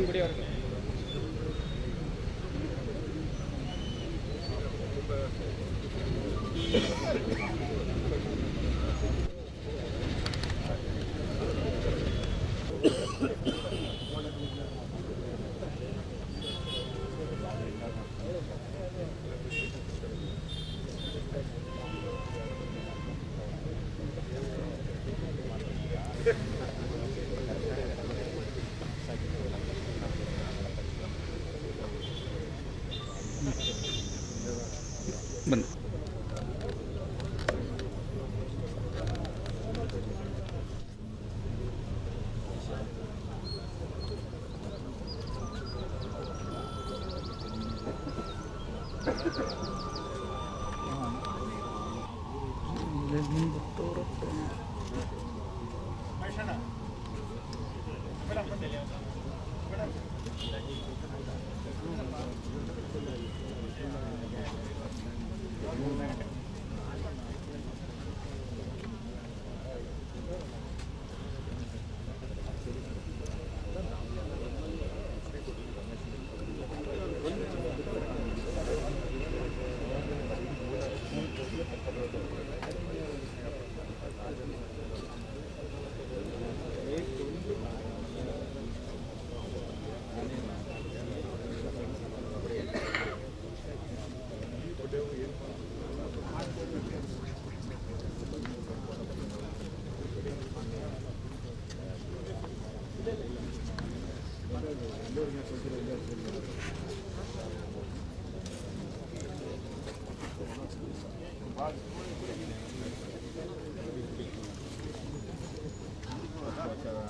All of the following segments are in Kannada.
ಬಿಡಿ ಅವ್ರಿಗೆ ಬನ್ನಿ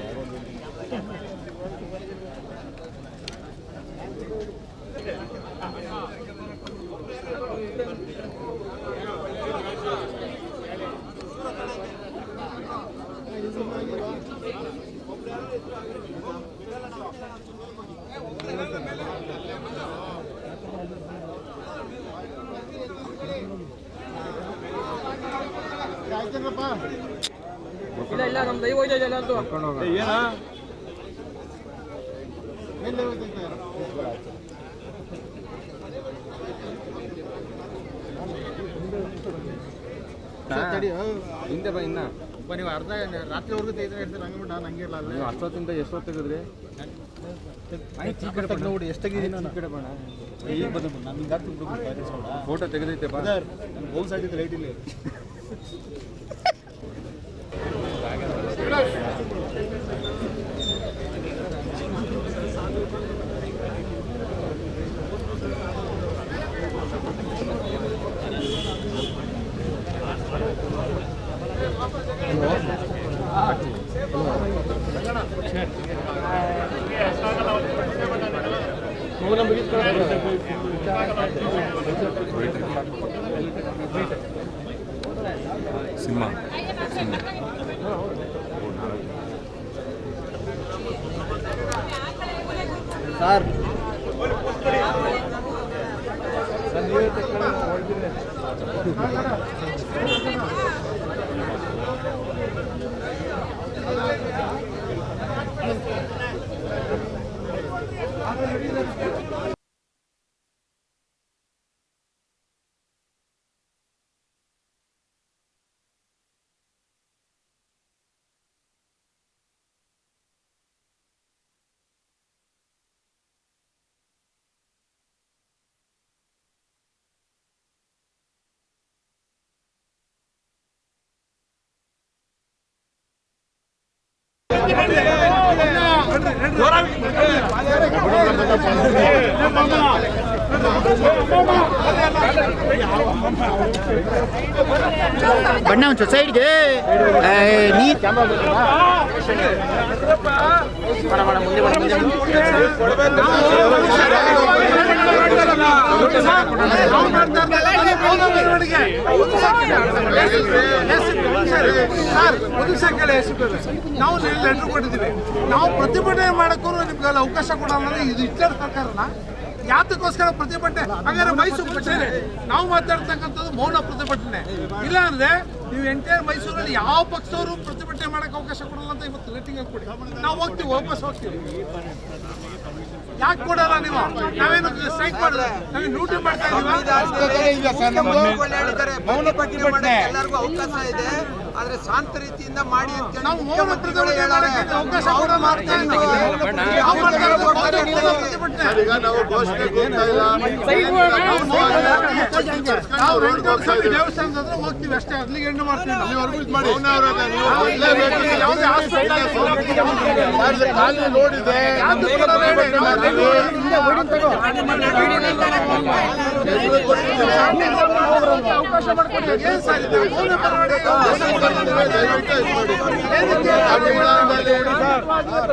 sir sir Pratap sir camera ಯಾರ್ದು ಕ್ಯಾನನ್ ಇದೆ ಕ್ಯಾಮರಾ ಇಲ್ಲ ಇಲ್ಲ ನಮ್ದು ದೈವ ಹೋಯ್ತಾ ಇದೆ ಎಲ್ಲರದು ಎಲ್ಲಿ ಹಿಂದೆ ಬಾ ಇನ್ನ. ನೀವು ಅರ್ಧ ರಾತ್ರಿವರೆಗೂ ತೆಗೆದ್ರೆ ಇರ್ತಾರೆ ಹಂಗೆ ನಾನು ಹಂಗೆ ಇರಲ್ಲ ನೀವು ಅಷ್ಟೊತ್ತಿಂದ ಎಷ್ಟೊತ್ತು ತೆಗೆದ್ರಿ? ನೋಡಿ ಎಷ್ಟು ತೆಗಿದ್ದೀನಿ ನಾನು? ಕಡೆ ಬೇಡ ಈಗ ಬಂದ ಹಾಕಿ ಫೋಟೋ ತೆಗೆದೈತೆ ಬಾ. ನನ್ನ ಸೈಡ್ ಆಗಿದ್ದು ಲೈಟ್ ಇಲ್ಲ. ಸಿಂಹ ಸಿಂಹ ಸರ್ ಬಣ್ಣ ಒಂದು ಸೈಡ್ಗೆ. ನೀರು. ನಾವು ಲೆಟರ್ ಕೊಟ್ಟಿದ್ದೀವಿ ನಾವು ಪ್ರತಿಭಟನೆ ಮಾಡಕ್ಕೂ ನಿಮ್ಗೆಲ್ಲ ಅವಕಾಶ ಅಂದ್ರೆ ಇದು ಹಿಟ್ಲರ್ ಸರ್ಕಾರನ. ಯಾತಕ್ಕೋಸ್ಕರ ಪ್ರತಿಭಟನೆ? ಹಾಗಾದ್ರೆ ಮೈಸೂರು ಸೇರಿ ನಾವು ಮಾತಾಡ್ತಕ್ಕಂಥದ್ದು ಮೌನ ಪ್ರತಿಭಟನೆ. ಇಲ್ಲ ಅಂದ್ರೆ ನೀವು ಎಂಟೈರ್ ಮೈಸೂರಲ್ಲಿ ಯಾವ ಪಕ್ಷವರು ಪ್ರತಿಭಟನೆ ಮಾಡಕ್ಕೆ ಅವಕಾಶ ಕೊಡಲ್ಲ ಅಂತ ಇವತ್ತು ಲೆಟ್ಟಿಂಗ್ ಕೊಡಿ ನಾವು ಹೋಗ್ತೀವಿ ವಾಪಸ್ ಹೋಗ್ತೀವಿ. ಯಾಕೆ ಕೊಡಲ್ಲ ನೀವು? ನಾವೇನು ಸ್ಟ್ರೈಕ್ ಮಾಡಿದ್ರೆ? ನಾವೇನು ಡ್ಯೂಟಿ ಮಾಡ್ತಾ ಇದೀವಿ? ಎಲ್ಲರಿಗೂ ಅವಕಾಶ ಇದೆ ಆದ್ರೆ ಶಾಂತ ರೀತಿಯಿಂದ ಮಾಡಿ ಅಂತ ನಾವು ಮೌನ ಮುಖ್ಯಮಂತ್ರಿಗಳು ಪ್ರತಿಭಟನೆ. ಹೇಳಾರೆ. ಮಾಡಕ್ಕೆ ಅವಕಾಶ ಕೊಡಲ್ಲ ಮಾಡ್ತಾ ಇದ್ದೀವಿ. ನಾವು ನಾವು ನಾವು ದೇವಸ್ಥಾನದ ಹತ್ರ ಹೋಗ್ತೀವಿ ಅಷ್ಟೇ. ಅಲ್ಲಿಗೆ ಮಾಡ್ತೀವಿ ನಾವು. ನಾವು ಇಲ್ಲಿ ಯಾವುದೇ hospital ಅಲ್ಲಿ ಯಾವ್ದು ಕೊಡಲ್ಲ ಹೇಳಿ. ನಾವು ಅವಕಾಶ ಮಾಡ್ಕೊಡ್ತೀವಿ. ಏನ್ ಸರ್ ಇದು? ಮೌನ ಮೆರವಣಿಗೆ ಅವಕಾಶ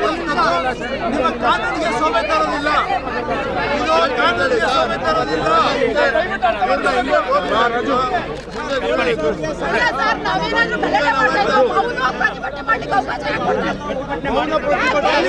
ನಿಮ್ಮ ಕಾನೂನಿಗೆ ಶೋಭೆ ತರೋದಿಲ್ಲ. ಇದು ಕಾನೂನಿಗೆ ಶೋಭೆ ತರೋದಿಲ್ಲ. ಅವನು ಪ್ರತಿಭಟನೆ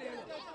ಹೇಳಿ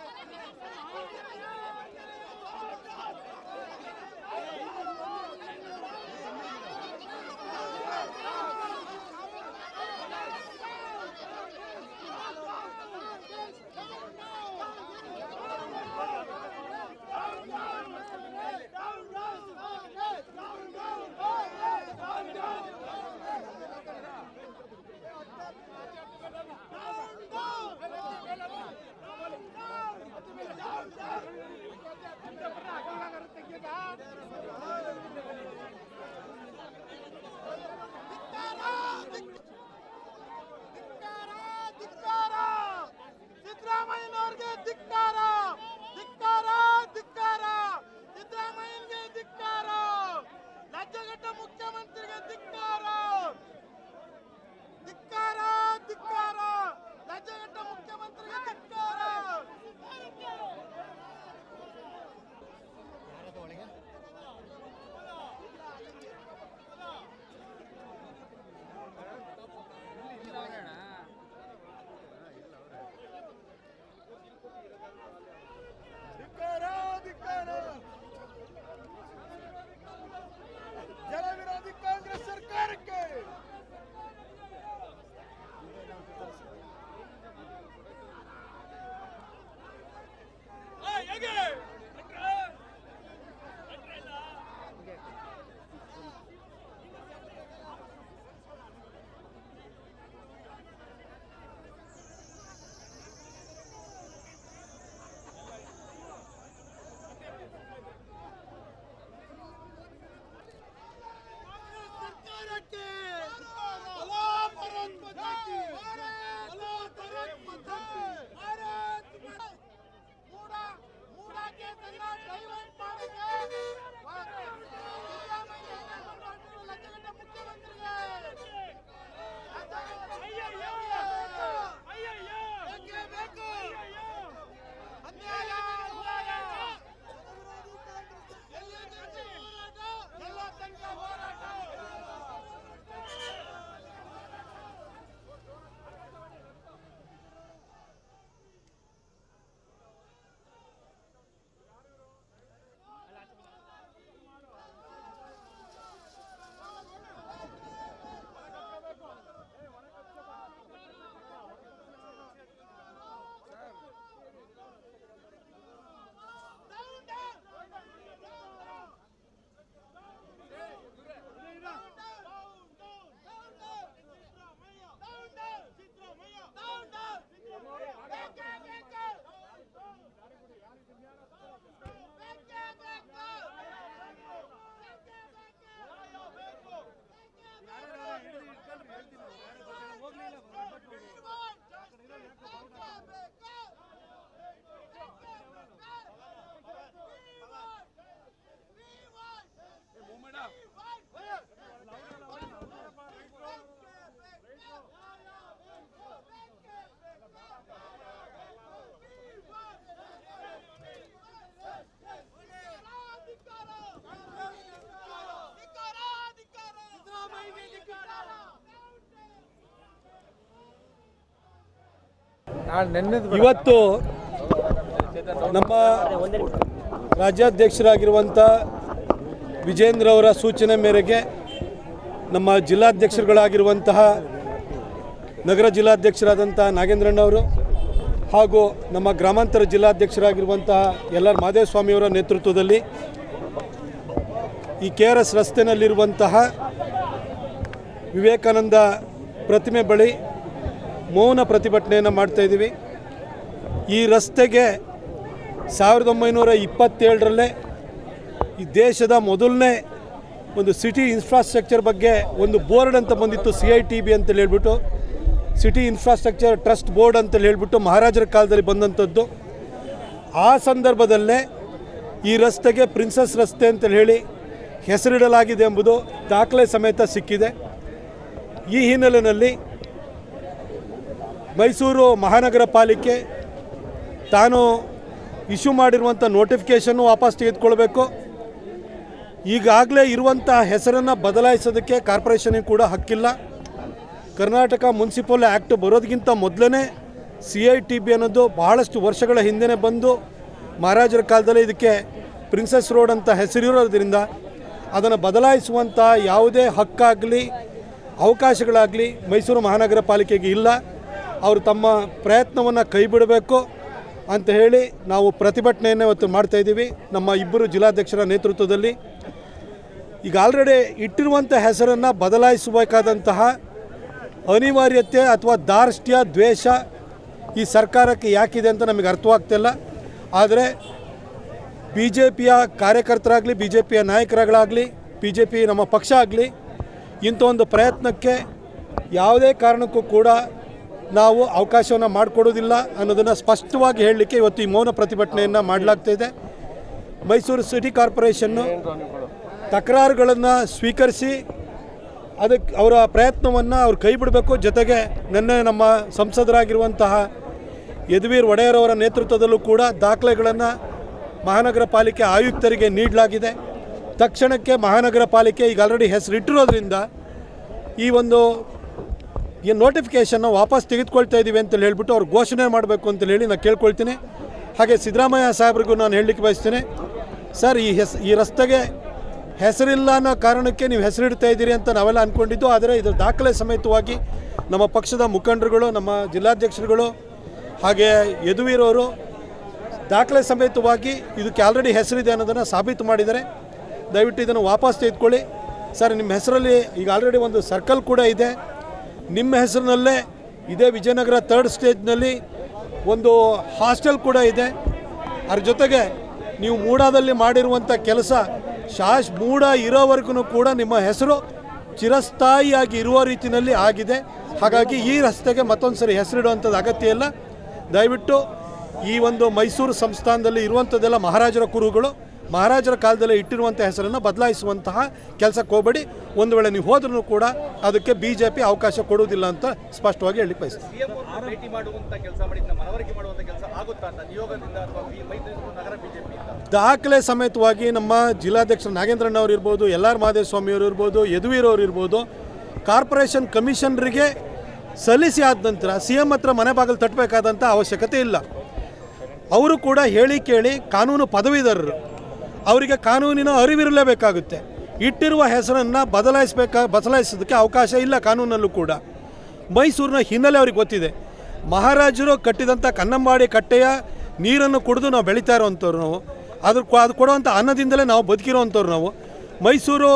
ಇವತ್ತು ನಮ್ಮ ರಾಜ್ಯಾಧ್ಯಕ್ಷರಾಗಿರುವಂಥ ವಿಜೇಂದ್ರ ಅವರ ಸೂಚನೆ ಮೇರೆಗೆ ನಮ್ಮ ಜಿಲ್ಲಾಧ್ಯಕ್ಷರುಗಳಾಗಿರುವಂತಹ ನಗರ ಜಿಲ್ಲಾಧ್ಯಕ್ಷರಾದಂಥ ನಾಗೇಂದ್ರಣ್ಣವರು ಹಾಗೂ ನಮ್ಮ ಗ್ರಾಮಾಂತರ ಜಿಲ್ಲಾಧ್ಯಕ್ಷರಾಗಿರುವಂತಹ ಎಲ್ ಆರ್ ಮಾದೇವಸ್ವಾಮಿಯವರ ನೇತೃತ್ವದಲ್ಲಿ ಈ ಕೆ ಆರ್ ಎಸ್ ರಸ್ತೆಯಲ್ಲಿರುವಂತಹ ವಿವೇಕಾನಂದ ಪ್ರತಿಮೆ ಬಳಿ ಮೌನ ಪ್ರತಿಭಟನೆಯನ್ನು ಮಾಡ್ತಾ ಇದ್ದೀವಿ. ಈ ರಸ್ತೆಗೆ ಸಾವಿರದ ಒಂಬೈನೂರ ಇಪ್ಪತ್ತೇಳರಲ್ಲೇ ಈ ದೇಶದ ಮೊದಲನೇ ಒಂದು ಸಿಟಿ ಇನ್ಫ್ರಾಸ್ಟ್ರಕ್ಚರ್ ಬಗ್ಗೆ ಒಂದು ಬೋರ್ಡ್ ಅಂತ ಬಂದಿತ್ತು ಸಿ ಐ ಟಿ ಬಿ ಅಂತೇಳಿ ಹೇಳ್ಬಿಟ್ಟು. ಸಿಟಿ ಇನ್ಫ್ರಾಸ್ಟ್ರಕ್ಚರ್ ಟ್ರಸ್ಟ್ ಬೋರ್ಡ್ ಅಂತೇಳಿ ಹೇಳ್ಬಿಟ್ಟು ಮಹಾರಾಜರ ಕಾಲದಲ್ಲಿ ಬಂದಂಥದ್ದು. ಆ ಸಂದರ್ಭದಲ್ಲೇ ಈ ರಸ್ತೆಗೆ ಪ್ರಿನ್ಸಸ್ ರಸ್ತೆ ಅಂತೇಳಿ ಹೇಳಿ ಹೆಸರಿಡಲಾಗಿದೆ ಎಂಬುದು ದಾಖಲೆ ಸಮೇತ ಸಿಕ್ಕಿದೆ. ಈ ಹಿನ್ನೆಲೆಯಲ್ಲಿ ಮೈಸೂರು ಮಹಾನಗರ ಪಾಲಿಕೆ ತಾನು ಇಶ್ಯೂ ಮಾಡಿರುವಂಥ ನೋಟಿಫಿಕೇಷನ್ನು ವಾಪಸ್ ತೆಗೆದುಕೊಳ್ಬೇಕು. ಈಗಾಗಲೇ ಇರುವಂಥ ಹೆಸರನ್ನು ಬದಲಾಯಿಸೋದಕ್ಕೆ ಕಾರ್ಪೊರೇಷನಿಗೆ ಕೂಡ ಹಕ್ಕಿಲ್ಲ. ಕರ್ನಾಟಕ ಮುನ್ಸಿಪಲ್ ಆ್ಯಕ್ಟ್ ಬರೋದಕ್ಕಿಂತ ಮೊದಲೇ ಸಿ ಐ ಟಿ ಬಿ ಅನ್ನೋದು ಬಹಳಷ್ಟು ವರ್ಷಗಳ ಹಿಂದೆನೇ ಬಂದು ಮಹಾರಾಜರ ಕಾಲದಲ್ಲಿ ಇದಕ್ಕೆ ಪ್ರಿನ್ಸಸ್ ರೋಡ್ ಅಂತ ಹೆಸರಿರೋದ್ರಿಂದ ಅದನ್ನು ಬದಲಾಯಿಸುವಂಥ ಯಾವುದೇ ಹಕ್ಕಾಗಲಿ, ಅವಕಾಶಗಳಾಗಲಿ ಮೈಸೂರು ಮಹಾನಗರ ಪಾಲಿಕೆಗೆ ಇಲ್ಲ. ಅವರು ತಮ್ಮ ಪ್ರಯತ್ನವನ್ನು ಕೈಬಿಡಬೇಕು ಅಂತ ಹೇಳಿ ನಾವು ಪ್ರತಿಭಟನೆಯನ್ನು ಇವತ್ತು ಮಾಡ್ತಾ ಇದ್ದೀವಿ. ನಮ್ಮ ಇಬ್ಬರು ಜಿಲ್ಲಾಧ್ಯಕ್ಷರ ನೇತೃತ್ವದಲ್ಲಿ. ಈಗ ಆಲ್ರೆಡಿ ಇಟ್ಟಿರುವಂಥ ಹೆಸರನ್ನು ಬದಲಾಯಿಸಬೇಕಾದಂತಹ ಅನಿವಾರ್ಯತೆ ಅಥವಾ ದಾರ್ಷ್ಟ್ಯ, ದ್ವೇಷ ಈ ಸರ್ಕಾರಕ್ಕೆ ಯಾಕಿದೆ ಅಂತ ನಮಗೆ ಅರ್ಥವಾಗ್ತಿಲ್ಲ ಆದರೆ ಬಿ ಜೆ ಪಿಯ ಕಾರ್ಯಕರ್ತರಾಗಲಿ ಬಿ ಜೆ ಪಿಯ ನಾಯಕರುಗಳಾಗಲಿ ಬಿ ಜೆ ಪಿ ನಮ್ಮ ಪಕ್ಷ ಆಗಲಿ ಇಂಥ ಒಂದು ಪ್ರಯತ್ನಕ್ಕೆ ಯಾವುದೇ ಕಾರಣಕ್ಕೂ ಕೂಡ ನಾವು ಅವಕಾಶವನ್ನು ಮಾಡಿಕೊಡೋದಿಲ್ಲ ಅನ್ನೋದನ್ನು ಸ್ಪಷ್ಟವಾಗಿ ಹೇಳಲಿಕ್ಕೆ ಇವತ್ತು ಈ ಮೌನ ಪ್ರತಿಭಟನೆಯನ್ನು ಮಾಡಲಾಗ್ತಾಯಿದೆ ಮೈಸೂರು ಸಿಟಿ ಕಾರ್ಪೊರೇಷನ್ನು ತಕರಾರುಗಳನ್ನು ಸ್ವೀಕರಿಸಿ ಅದಕ್ಕೆ ಅವರ ಪ್ರಯತ್ನವನ್ನು ಅವ್ರು ಕೈ ಬಿಡಬೇಕು. ಜೊತೆಗೆ ನಿನ್ನೆ ನಮ್ಮ ಸಂಸದರಾಗಿರುವಂತಹ ಯದುವೀರ್ ಅವರ ನೇತೃತ್ವದಲ್ಲೂ ಕೂಡ ದಾಖಲೆಗಳನ್ನು ಮಹಾನಗರ ಪಾಲಿಕೆ ಆಯುಕ್ತರಿಗೆ ನೀಡಲಾಗಿದೆ. ತಕ್ಷಣಕ್ಕೆ ಮಹಾನಗರ ಪಾಲಿಕೆ ಈಗ ಆಲ್ರೆಡಿ ಹೆಸರಿಟ್ಟಿರೋದ್ರಿಂದ ಈ ಒಂದು ಈ ನೋಟಿಫಿಕೇಶನ್ನ ವಾಪಸ್ ತೆಗೆದುಕೊಳ್ತಾ ಇದ್ದೀವಿ ಅಂತೇಳಿ ಹೇಳ್ಬಿಟ್ಟು ಅವ್ರು ಘೋಷಣೆ ಮಾಡಬೇಕು ಅಂತ ಹೇಳಿ ನಾನು ಕೇಳ್ಕೊಳ್ತೀನಿ. ಹಾಗೆ ಸಿದ್ದರಾಮಯ್ಯ ಸಾಹೇಬ್ರಿಗೂ ನಾನು ಹೇಳಲಿಕ್ಕೆ ಬಯಸ್ತೀನಿ. ಸರ್, ಈ ಹೆಸ್, ಈ ರಸ್ತೆಗೆ ಹೆಸರಿಲ್ಲ ಅನ್ನೋ ಕಾರಣಕ್ಕೆ ನೀವು ಹೆಸರಿಡ್ತಾ ಇದ್ದೀರಿ ಅಂತ ನಾವೆಲ್ಲ ಅಂದ್ಕೊಂಡಿದ್ದು ಆದರೆ ಇದು ದಾಖಲೆ ಸಮೇತವಾಗಿ ನಮ್ಮ ಪಕ್ಷದ ಮುಖಂಡರುಗಳು, ನಮ್ಮ ಜಿಲ್ಲಾಧ್ಯಕ್ಷರುಗಳು ಹಾಗೆ ಯದುವೀರವರು ದಾಖಲೆ ಸಮೇತವಾಗಿ ಇದಕ್ಕೆ ಆಲ್ರೆಡಿ ಹೆಸರಿದೆ ಅನ್ನೋದನ್ನು ಸಾಬೀತು ಮಾಡಿದ್ದಾರೆ. ದಯವಿಟ್ಟು ಇದನ್ನು ವಾಪಸ್ ತೆಗೆದುಕೊಳ್ಳಿ. ಸರ್, ನಿಮ್ಮ ಹೆಸರಲ್ಲಿ ಈಗ ಆಲ್ರೆಡಿ ಒಂದು ಸರ್ಕಲ್ ಕೂಡ ಇದೆ. ನಿಮ್ಮ ಹೆಸರಿನಲ್ಲೇ ಇದೇ ವಿಜಯನಗರ ಥರ್ಡ್ ಸ್ಟೇಜ್ನಲ್ಲಿ ಒಂದು ಹಾಸ್ಟೆಲ್ ಕೂಡ ಇದೆ. ಅದ್ರ ಜೊತೆಗೆ ನೀವು ಮೂಡಾದಲ್ಲಿ ಮಾಡಿರುವಂಥ ಕೆಲಸ ಶಾಶ್ ಮೂಡ ಇರೋವರೆಗೂ ಕೂಡ ನಿಮ್ಮ ಹೆಸರು ಚಿರಸ್ಥಾಯಿಯಾಗಿ ಇರುವ ರೀತಿಯಲ್ಲಿ ಆಗಿದೆ. ಹಾಗಾಗಿ ಈ ರಸ್ತೆಗೆ ಮತ್ತೊಂದು ಸರಿ ಹೆಸರಿಡುವಂಥದ್ದು ಅಗತ್ಯ ಇಲ್ಲ. ದಯವಿಟ್ಟು ಈ ಒಂದು ಮೈಸೂರು ಸಂಸ್ಥಾನದಲ್ಲಿ ಇರುವಂಥದ್ದೆಲ್ಲ ಮಹಾರಾಜರ ಕುರುಗಳು ಮಹಾರಾಜರ ಕಾಲದಲ್ಲಿ ಇಟ್ಟಿರುವಂಥ ಹೆಸರನ್ನು ಬದಲಾಯಿಸುವಂತಹ ಕೆಲಸಕ್ಕೆ ಹೋಗಬೇಡಿ. ಒಂದು ವೇಳೆ ನೀವು ಹೋದ್ರೂ ಕೂಡ ಅದಕ್ಕೆ ಬಿ ಜೆ ಪಿ ಅವಕಾಶ ಕೊಡುವುದಿಲ್ಲ ಅಂತ ಸ್ಪಷ್ಟವಾಗಿ ಹೇಳಿ ಬಯಸ್ತೀನಿ. ದಾಖಲೆ ಸಮೇತವಾಗಿ ನಮ್ಮ ಜಿಲ್ಲಾಧ್ಯಕ್ಷರು ನಾಗೇಂದ್ರಣ್ಣವ್ರು ಇರ್ಬೋದು ಎಲ್ ಆರ್ ಮಹದೇವಸ್ವಾಮಿಯವರು ಇರ್ಬೋದು ಯದುವೀರವ್ರು ಇರ್ಬೋದು ಕಾರ್ಪೊರೇಷನ್ ಕಮಿಷನರಿಗೆ ಸಲ್ಲಿಸಿ ಆದ ನಂತರ ಸಿ ಎಂ ಹತ್ರ ಮನೆ ಬಾಗಿಲು ತಟ್ಟಬೇಕಾದಂಥ ಅವಶ್ಯಕತೆ ಇಲ್ಲ. ಅವರು ಕೂಡ ಹೇಳಿ ಕೇಳಿ ಕಾನೂನು ಪದವೀಧರರು. ಅವರಿಗೆ ಕಾನೂನಿನ ಅರಿವಿರಲೇಬೇಕಾಗುತ್ತೆ. ಇಟ್ಟಿರುವ ಹೆಸರನ್ನು ಬದಲಾಯಿಸಬೇಕ, ಬದಲಾಯಿಸೋದಕ್ಕೆ ಅವಕಾಶ ಇಲ್ಲ ಕಾನೂನಲ್ಲೂ ಕೂಡ. ಮೈಸೂರಿನ ಹಿನ್ನೆಲೆ ಅವ್ರಿಗೆ ಗೊತ್ತಿದೆ. ಮಹಾರಾಜರು ಕಟ್ಟಿದಂಥ ಕನ್ನಂಬಾಡಿ ಕಟ್ಟೆಯ ನೀರನ್ನು ಕುಡಿದು ನಾವು ಬೆಳೀತಾ ಇರೋವಂಥವ್ರು ನಾವು. ಅದ್ರ ಅದು ಕೊಡುವಂಥ ಅನ್ನದಿಂದಲೇ ನಾವು ಬದುಕಿರೋವಂಥವ್ರು ನಾವು. ಮೈಸೂರು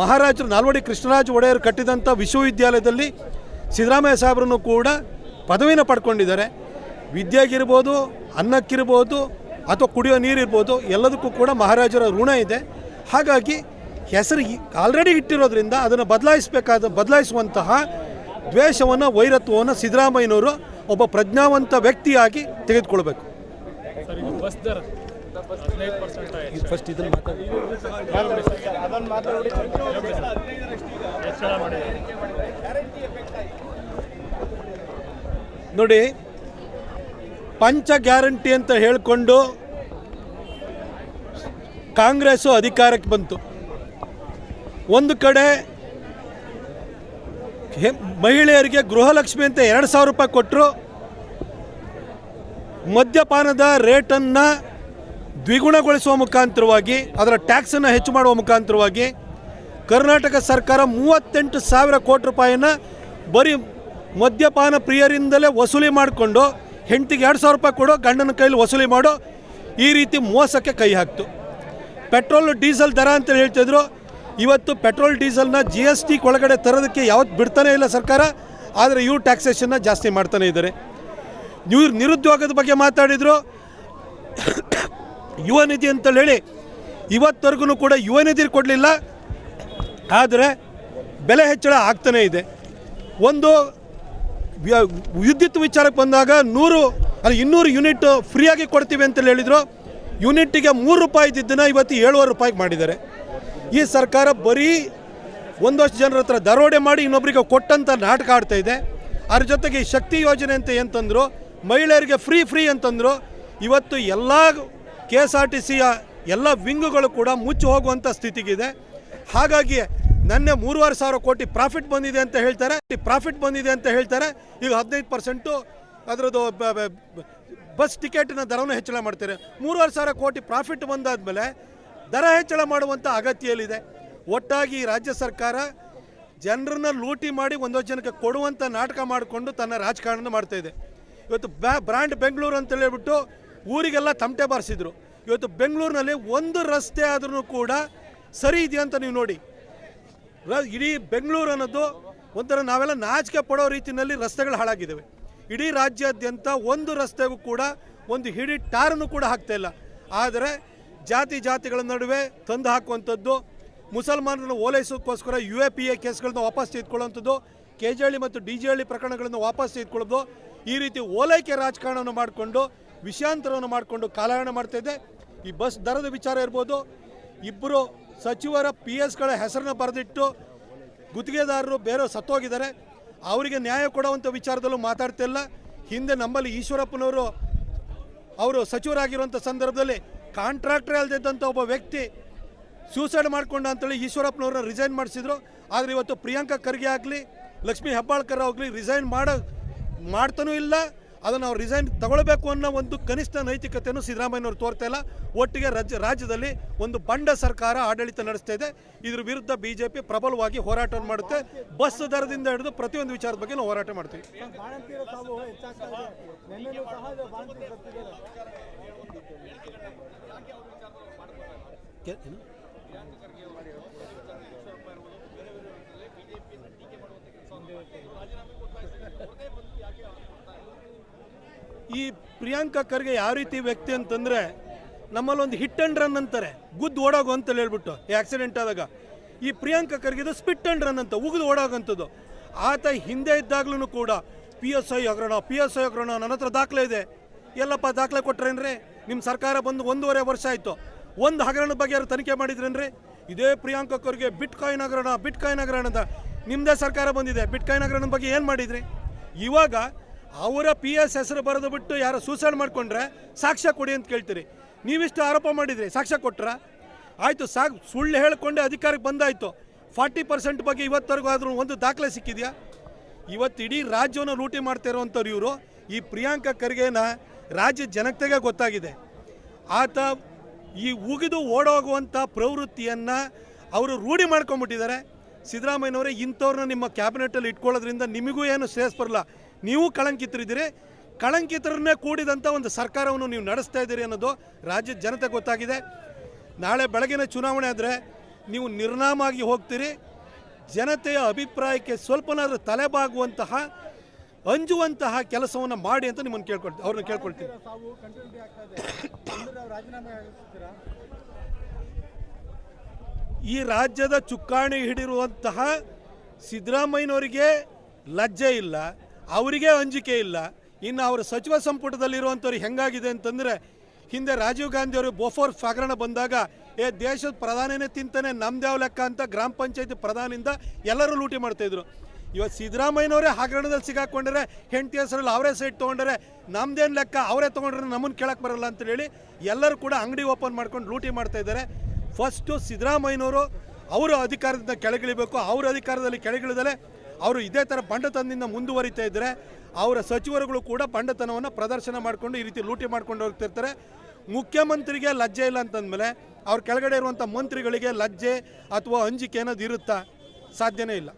ಮಹಾರಾಜರು ನಾಲ್ವಡಿ ಕೃಷ್ಣರಾಜ ಒಡೆಯರು ಕಟ್ಟಿದಂಥ ವಿಶ್ವವಿದ್ಯಾಲಯದಲ್ಲಿ ಸಿದ್ದರಾಮಯ್ಯ ಸಾಹೇಬ್ರನ್ನು ಕೂಡ ಪದವಿನ ಪಡ್ಕೊಂಡಿದ್ದಾರೆ. ವಿದ್ಯೆಗಿರ್ಬೋದು, ಅನ್ನಕ್ಕಿರ್ಬೋದು ಅಥವಾ ಕುಡಿಯೋ ನೀರಿರ್ಬೋದು ಎಲ್ಲದಕ್ಕೂ ಕೂಡ ಮಹಾರಾಜರ ಋಣ ಇದೆ ಹಾಗಾಗಿ ಹೆಸರು ಆಲ್ರೆಡಿ ಇಟ್ಟಿರೋದ್ರಿಂದ ಅದನ್ನು ಬದಲಾಯಿಸಬೇಕಾದ ಬದಲಾಯಿಸುವಂತಹ ದ್ವೇಷವನ್ನು ವೈರತ್ವವನ್ನು ಸಿದ್ದರಾಮಯ್ಯನವರು ಒಬ್ಬ ಪ್ರಜ್ಞಾವಂತ ವ್ಯಕ್ತಿಯಾಗಿ ತೆಗೆದುಕೊಳ್ಬೇಕು ಫಸ್ಟ್ ಇದನ್ನು ಮಾತಾಡಿ ನೋಡಿ ಪಂಚ ಗ್ಯಾರಂಟಿ ಅಂತ ಹೇಳಿಕೊಂಡು ಕಾಂಗ್ರೆಸ್ಸು ಅಧಿಕಾರಕ್ಕೆ ಬಂತು. ಒಂದು ಕಡೆ ಮಹಿಳೆಯರಿಗೆ ಗೃಹಲಕ್ಷ್ಮಿ ಅಂತ ಎರಡು ಸಾವಿರ ರೂಪಾಯಿ ಕೊಟ್ಟರು ಮದ್ಯಪಾನದ ರೇಟನ್ನು ದ್ವಿಗುಣಗೊಳಿಸುವ ಮುಖಾಂತರವಾಗಿ, ಅದರ ಟ್ಯಾಕ್ಸನ್ನು ಹೆಚ್ಚು ಮಾಡುವ ಮುಖಾಂತರವಾಗಿ ಕರ್ನಾಟಕ ಸರ್ಕಾರ ಮೂವತ್ತೆಂಟು ಸಾವಿರ ಕೋಟಿ ರೂಪಾಯಿನ ಬರೀ ಮದ್ಯಪಾನ ಪ್ರಿಯರಿಂದಲೇ ವಸೂಲಿ ಮಾಡಿಕೊಂಡು ಹೆಂಡತಿಗೆ ಎರಡು ಸಾವಿರ ರೂಪಾಯಿ ಕೊಡೋ, ಗಂಡನ ಕೈಲಿ ವಸೂಲಿ ಮಾಡೋ. ಈ ರೀತಿ ಮೋಸಕ್ಕೆ ಕೈ ಹಾಕ್ತು. ಪೆಟ್ರೋಲ್, ಡೀಸೆಲ್ ದರ ಅಂತ ಹೇಳ್ತಿದ್ರು ಇವತ್ತು ಪೆಟ್ರೋಲ್, ಡೀಸೆಲ್ನ ಜಿ ಎಸ್ ಟಿ ಒಳಗಡೆ ತರೋದಕ್ಕೆ ಯಾವತ್ತು ಬಿಡ್ತಾನೆ ಇಲ್ಲ ಸರ್ಕಾರ, ಆದರೆ ಇವ್ರು ಟ್ಯಾಕ್ಸೇಷನ್ನ ಜಾಸ್ತಿ ಮಾಡ್ತಾನೆ ಇದ್ದಾರೆ. ಇವ್ರು ನಿರುದ್ಯೋಗದ ಬಗ್ಗೆ ಮಾತಾಡಿದರು. ಯುವ ನಿಧಿ ಅಂತೇಳಿ ಹೇಳಿ, ಇವತ್ತವರೆಗೂ ಕೂಡ ಯುವ ನಿಧಿ ಕೊಡಲಿಲ್ಲ. ಆದರೆ ಬೆಲೆ ಹೆಚ್ಚಳ ಆಗ್ತಾನೇ ಇದೆ. ಒಂದು ವಿದ್ಯುತ್ ವಿಚಾರಕ್ಕೆ ಬಂದಾಗ ನೂರು, ಅಲ್ಲಿ ಇನ್ನೂರು ಯೂನಿಟ್ ಫ್ರೀಯಾಗಿ ಕೊಡ್ತೀವಿ ಅಂತೇಳಿ ಹೇಳಿದರು. ಯೂನಿಟ್ಟಿಗೆ ಮೂರು ರೂಪಾಯಿ ಇದ್ದಿದ್ದನ್ನು ಇವತ್ತು ಏಳುವರೆ ರೂಪಾಯಿಗೆ ಮಾಡಿದ್ದಾರೆ. ಈ ಸರ್ಕಾರ ಬರೀ ಒಂದಷ್ಟು ಜನರ ಹತ್ರ ದರೋಡೆ ಮಾಡಿ ಇನ್ನೊಬ್ಬರಿಗೆ ಕೊಟ್ಟಂತ ನಾಟಕ ಆಡ್ತಾ ಇದೆ. ಅದ್ರ ಜೊತೆಗೆ ಶಕ್ತಿ ಯೋಜನೆ ಅಂತ ಏನಂತಂದ್ರು ಮಹಿಳೆಯರಿಗೆ ಫ್ರೀ ಫ್ರೀ ಅಂತಂದರು ಇವತ್ತು ಎಲ್ಲ ಕೆ ಎಸ್ ಆರ್ ಟಿ ಸಿಯ ಎಲ್ಲ ವಿಂಗುಗಳು ಕೂಡ ಮುಚ್ಚಿ ಹೋಗುವಂಥ ಸ್ಥಿತಿಗಿದೆ. ಹಾಗಾಗಿ ನನ್ನೆ ಮೂರುವರೆ ಸಾವಿರ ಕೋಟಿ ಪ್ರಾಫಿಟ್ ಬಂದಿದೆ ಅಂತ ಹೇಳ್ತಾರೆ. ಪ್ರಾಫಿಟ್ ಬಂದಿದೆ ಅಂತ ಹೇಳ್ತಾರೆ. ಈಗ ಹದಿನೈದು ಪರ್ಸೆಂಟು ಅದರದ್ದು ಬಸ್ ಟಿಕೆಟ್ನ ದರವನ್ನು ಹೆಚ್ಚಳ ಮಾಡ್ತಾರೆ. ಮೂರುವರೆ ಸಾವಿರ ಕೋಟಿ ಪ್ರಾಫಿಟ್ ಬಂದಾದಮೇಲೆ ದರ ಹೆಚ್ಚಳ ಮಾಡುವಂಥ ಅಗತ್ಯಲ್ಲಿದೆ. ಒಟ್ಟಾಗಿ ರಾಜ್ಯ ಸರ್ಕಾರ ಜನರನ್ನ ಲೂಟಿ ಮಾಡಿ ಒಂದೊಂದು ಜನಕ್ಕೆ ಕೊಡುವಂಥ ನಾಟಕ ಮಾಡಿಕೊಂಡು ತನ್ನ ರಾಜಕಾರಣ ಮಾಡ್ತಾ ಇದೆ. ಇವತ್ತು ಬ್ಯಾ, ಬ್ರ್ಯಾಂಡ್ ಬೆಂಗಳೂರು ಅಂತ ಹೇಳ್ಬಿಟ್ಟು ಊರಿಗೆಲ್ಲ ತಮಟೆ ಬಾರಿಸಿದ್ರು. ಇವತ್ತು ಬೆಂಗಳೂರಿನಲ್ಲಿ ಒಂದು ರಸ್ತೆ ಆದ್ರೂ ಕೂಡ ಸರಿ ಇದೆಯಾ ಅಂತ ನೀವು ನೋಡಿ. ಇಡೀ ಬೆಂಗಳೂರು ಅನ್ನೋದು ಒಂಥರ ನಾವೆಲ್ಲ ನಾಚಿಕೆ ಪಡೋ ರೀತಿಯಲ್ಲಿ ರಸ್ತೆಗಳು ಹಾಳಾಗಿದ್ದಾವೆ ಇಡೀ ರಾಜ್ಯಾದ್ಯಂತ ಒಂದು ರಸ್ತೆಗೂ ಕೂಡ ಒಂದು ಹಿಡಿ ಟಾರನ್ನು ಕೂಡ ಹಾಕ್ತಾ ಇಲ್ಲ. ಆದರೆ ಜಾತಿ ಜಾತಿಗಳ ನಡುವೆ ತಂದು ಹಾಕುವಂಥದ್ದು, ಮುಸಲ್ಮಾನರನ್ನು ಓಲೈಸೋಕ್ಕೋಸ್ಕರ ಯು ಎ ಪಿ ಎ ಕೇಸ್ಗಳನ್ನ ವಾಪಸ್ ತೆಗೆದುಕೊಳ್ಳುವಂಥದ್ದು ಕೆ ಜೆ ಹಳ್ಳಿ ಮತ್ತು ಡಿ ಜೆ ಹಳ್ಳಿ ಪ್ರಕರಣಗಳನ್ನು ವಾಪಸ್ ತೆಗೆದುಕೊಳ್ಳೋದು ಈ ರೀತಿ ಓಲೈಕೆ ರಾಜಕಾರಣವನ್ನು ಮಾಡಿಕೊಂಡು ವಿಷಯಾಂತರವನ್ನು ಮಾಡಿಕೊಂಡು ಕಾಲಹರಣ ಮಾಡ್ತಾ ಈ ಬಸ್ ದರದ ವಿಚಾರ ಇರ್ಬೋದು ಇಬ್ಬರು ಸಚಿವರ ಪಿ ಎಸ್ಗಳ ಹೆಸರನ್ನ ಬರೆದಿಟ್ಟು ಗುತ್ತಿಗೆದಾರರು ಬೇರೆ ಸತ್ತೋಗಿದ್ದಾರೆ. ಅವರಿಗೆ ನ್ಯಾಯ ಕೊಡುವಂಥ ವಿಚಾರದಲ್ಲೂ ಮಾತಾಡ್ತಿಲ್ಲ ಹಿಂದೆ ನಮ್ಮಲ್ಲಿ ಈಶ್ವರಪ್ಪನವರು ಅವರು ಸಚಿವರಾಗಿರುವಂಥ ಸಂದರ್ಭದಲ್ಲಿ ಕಾಂಟ್ರಾಕ್ಟರ್ ಅಲ್ದಿದ್ದಂಥ ಒಬ್ಬ ವ್ಯಕ್ತಿ ಸೂಸೈಡ್ ಮಾಡಿಕೊಂಡ ಅಂತೇಳಿ ಈಶ್ವರಪ್ಪನವ್ರನ್ನ ರಿಸೈನ್ ಮಾಡಿಸಿದ್ರು. ಆದರೆ ಇವತ್ತು ಪ್ರಿಯಾಂಕಾ ಖರ್ಗೆ ಆಗಲಿ, ಲಕ್ಷ್ಮೀ ಹೆಬ್ಬಾಳ್ಕರ್ ಆಗಲಿ ರಿಸೈನ್ ಮಾಡೋ, ಮಾಡ್ತಾನೂ ಇಲ್ಲ. ಅದನ್ನು ಅವ್ರು ರಿಸೈನ್ ತಗೊಳ್ಬೇಕು ಅನ್ನೋ ಒಂದು ಕನಿಷ್ಠ ನೈತಿಕತೆಯನ್ನು ಸಿದ್ದರಾಮಯ್ಯನವರು ತೋರ್ತಾ ಇಲ್ಲ. ಒಟ್ಟಿಗೆ ರಾಜ್ಯ ರಾಜ್ಯದಲ್ಲಿ ಒಂದು ಬಂಡ ಸರ್ಕಾರ ಆಡಳಿತ ನಡೆಸ್ತಾ ಇದೆ. ಇದ್ರ ವಿರುದ್ಧ ಬಿ ಜೆ ಪಿ ಪ್ರಬಲವಾಗಿ ಹೋರಾಟವನ್ನು ಮಾಡುತ್ತೆ. ಬಸ್ ದರದಿಂದ ಹಿಡಿದು ಪ್ರತಿಯೊಂದು ವಿಚಾರದ ಬಗ್ಗೆ ನಾವು ಹೋರಾಟ ಮಾಡ್ತೀವಿ. ಕೆ- ಏನು? ಈ ಪ್ರಿಯಾಂಕಾ ಖರ್ಗೆ ಯಾವ ರೀತಿ ವ್ಯಕ್ತಿ ಅಂತಂದ್ರೆ ನಮ್ಮಲ್ಲಿ ಒಂದು ಹಿಟ್ ಅಂಡ್ ರನ್ ಅಂತಾರೆ. ಗುದ್ದು ಓಡೋಗು ಅಂತ ಹೇಳ್ಬಿಟ್ಟು, ಈ ಆಕ್ಸಿಡೆಂಟ್ ಆದಾಗ. ಈ ಪ್ರಿಯಾಂಕಾ ಖರ್ಗೆದು ಸ್ಪಿಟ್ ಅಂಡ್ ರನ್ ಅಂತ, ಉಗಿದು ಓಡೋಗಂಥದ್ದು. ಆತ ಹಿಂದೆ ಇದ್ದಾಗ್ಲೂ ಕೂಡ ಪಿ ಎಸ್ ಐ ಹಗರಣ ಪಿ ಎಸ್ ಐ ಹಗರಣ ನನ್ನ ಹತ್ರ ದಾಖಲೆ ಇದೆ. ಎಲ್ಲಪ್ಪ ದಾಖಲೆ ಕೊಟ್ರೇನ್ರಿ? ನಿಮ್ಮ ಸರ್ಕಾರ ಬಂದು ಒಂದೂವರೆ ವರ್ಷ ಆಯಿತು. ಒಂದು ಹಗರಣದ ಬಗ್ಗೆ ಯಾರು ತನಿಖೆ ಮಾಡಿದ್ರೇನ್ರಿ? ಇದೇ ಪ್ರಿಯಾಂಕಾ ಖರ್ಗೆ ಬಿಟ್ ಕಾಯಿನ್ ಹಗರಣ ಬಿಟ್ ಕಾಯಿನ್ ಹಗರಣ ಅಂತ ನಿಮ್ಮದೇ ಸರ್ಕಾರ ಬಂದಿದೆ. ಬಿಟ್ ಕಾಯಿನ್ ಹಗರಣದ ಬಗ್ಗೆ ಏನು ಮಾಡಿದ್ರಿ? ಇವಾಗ ಅವರ ಪಿ ಎಸ್ ಹೆಸರು ಬರೆದು ಬಿಟ್ಟು ಯಾರೋ ಸೂಸೈಡ್ ಮಾಡಿಕೊಂಡ್ರೆ ಸಾಕ್ಷ್ಯ ಕೊಡಿ ಅಂತ ಕೇಳ್ತೀರಿ. ನೀವಿಷ್ಟು ಆರೋಪ ಮಾಡಿದ್ರಿ, ಸಾಕ್ಷ್ಯ ಕೊಟ್ರ? ಆಯಿತು, ಸಾಕ್, ಸುಳ್ಳು ಹೇಳಿಕೊಂಡೆ ಅಧಿಕಾರಕ್ಕೆ ಬಂದಾಯಿತು. ಫಾರ್ಟಿ ಪರ್ಸೆಂಟ್ ಬಗ್ಗೆ ಇವತ್ತರೆಗೂ ಆದರೂ ಒಂದು ದಾಖಲೆ ಸಿಕ್ಕಿದೆಯಾ? ಇವತ್ತು ಇಡೀ ರಾಜ್ಯವನ್ನು ಲೂಟಿ ಮಾಡ್ತಾ ಇರುವಂಥವ್ರು ಇವರು. ಈ ಪ್ರಿಯಾಂಕಾ ಖರ್ಗೆನ ರಾಜ್ಯ ಜನತೆಗೆ ಗೊತ್ತಾಗಿದೆ. ಆತ ಈ ಉಗಿದು ಓಡೋಗುವಂಥ ಪ್ರವೃತ್ತಿಯನ್ನು ಅವರು ರೂಢಿ ಮಾಡ್ಕೊಂಬಿಟ್ಟಿದ್ದಾರೆ ಸಿದ್ದರಾಮಯ್ಯನವರೇ ಇಂಥವ್ರನ್ನ ನಿಮ್ಮ ಕ್ಯಾಬಿನೆಟಲ್ಲಿ ಇಟ್ಕೊಳ್ಳೋದ್ರಿಂದ ನಿಮಗೂ ಏನು ಶ್ರೇಯಸ್ ಬರಲ್ಲ. ನೀವು ಕಳಂಕಿತರಿದ್ದೀರಿ. ಕಳಂಕಿತರನ್ನೇ ಕೂಡಿದಂಥ ಒಂದು ಸರ್ಕಾರವನ್ನು ನೀವು ನಡೆಸ್ತಾ ಇದ್ದೀರಿ ಅನ್ನೋದು ರಾಜ್ಯದ ಜನತೆ ಗೊತ್ತಾಗಿದೆ. ನಾಳೆ ಬೆಳಗಿನ ಚುನಾವಣೆ ಆದರೆ ನೀವು ನಿರ್ನಾಮಾಗಿ ಹೋಗ್ತೀರಿ. ಜನತೆಯ ಅಭಿಪ್ರಾಯಕ್ಕೆ ಸ್ವಲ್ಪನಾದರೂ ತಲೆಬಾಗುವಂತಹ, ಅಂಜುವಂತಹ ಕೆಲಸವನ್ನು ಮಾಡಿ ಅಂತ ನಿಮ್ಮನ್ನು ಕೇಳ್ಕೊಳ್ತೀವಿ ಅವ್ರನ್ನ ಕೇಳ್ಕೊಳ್ತೀವಿ ಈ ರಾಜ್ಯದ ಚುಕ್ಕಾಣಿ ಹಿಡಿರುವಂತಹ ಸಿದ್ದರಾಮಯ್ಯನವರಿಗೆ ಲಜ್ಜೆ ಇಲ್ಲ. ಅವರಿಗೆ ಅಂಜಿಕೆ ಇಲ್ಲ. ಇನ್ನು ಅವರ ಸಚಿವ ಸಂಪುಟದಲ್ಲಿರುವಂಥವ್ರು ಹೆಂಗಾಗಿದೆ ಅಂತಂದರೆ, ಹಿಂದೆ ರಾಜೀವ್ ಗಾಂಧಿ ಅವರು ಬೋಫೋರ್ ಹಗರಣ ಬಂದಾಗ, ಏ, ದೇಶದ ಪ್ರಧಾನಿನೇ ತಿಂತಾನೆ ನಮ್ದ್ಯಾವ ಲೆಕ್ಕ? ಅಂತ ಗ್ರಾಮ ಪಂಚಾಯತಿ ಪ್ರಧಾನಿಂದ ಎಲ್ಲರೂ ಲೂಟಿ ಮಾಡ್ತಾಯಿದ್ರು ಇವತ್ತು ಸಿದ್ದರಾಮಯ್ಯನವರೇ ಹಗರಣದಲ್ಲಿ ಸಿಗಾಕೊಂಡ್ರೆ ಹೆಂಡತಿ ಹೆಸರಲ್ಲಿ ಅವರೇ ಸೈಟ್ ತೊಗೊಂಡ್ರೆ ನಮ್ದೇನು ಲೆಕ್ಕ? ಅವರೇ ತೊಗೊಂಡ್ರೆ ನಮ್ಮನ್ನು ಕೇಳಕ್ಕೆ ಬರಲ್ಲ ಅಂತ ಹೇಳಿ ಎಲ್ಲರೂ ಕೂಡ ಅಂಗಡಿ ಓಪನ್ ಮಾಡ್ಕೊಂಡು ಲೂಟಿ ಮಾಡ್ತಾ ಇದ್ದಾರೆ. ಫಸ್ಟು ಸಿದ್ದರಾಮಯ್ಯನವರು, ಅವರು ಅಧಿಕಾರದಿಂದ ಕೆಳಗಿಳಿಬೇಕು. ಅವ್ರ ಅಧಿಕಾರದಲ್ಲಿ ಕೆಳಗಿಳಿದಲೆ ಅವರು ಇದೇ ಥರ ಬಂಡತನದಿಂದ ಮುಂದುವರಿತಾ ಇದ್ದರೆ ಅವರ ಸಚಿವರುಗಳು ಕೂಡ ಬಂಡತನವನ್ನು ಪ್ರದರ್ಶನ ಮಾಡಿಕೊಂಡು ಈ ರೀತಿ ಲೂಟಿ ಮಾಡ್ಕೊಂಡು ಹೋಗ್ತಿರ್ತಾರೆ. ಮುಖ್ಯಮಂತ್ರಿಗೆ ಲಜ್ಜೆ ಇಲ್ಲ ಅಂತಂದಮೇಲೆ ಅವ್ರ ಕೆಳಗಡೆ ಇರುವಂಥ ಮಂತ್ರಿಗಳಿಗೆ ಲಜ್ಜೆ ಅಥವಾ ಅಂಜಿಕೆ ಅನ್ನೋದು ಇರುತ್ತಾ? ಸಾಧ್ಯನೇ ಇಲ್ಲ.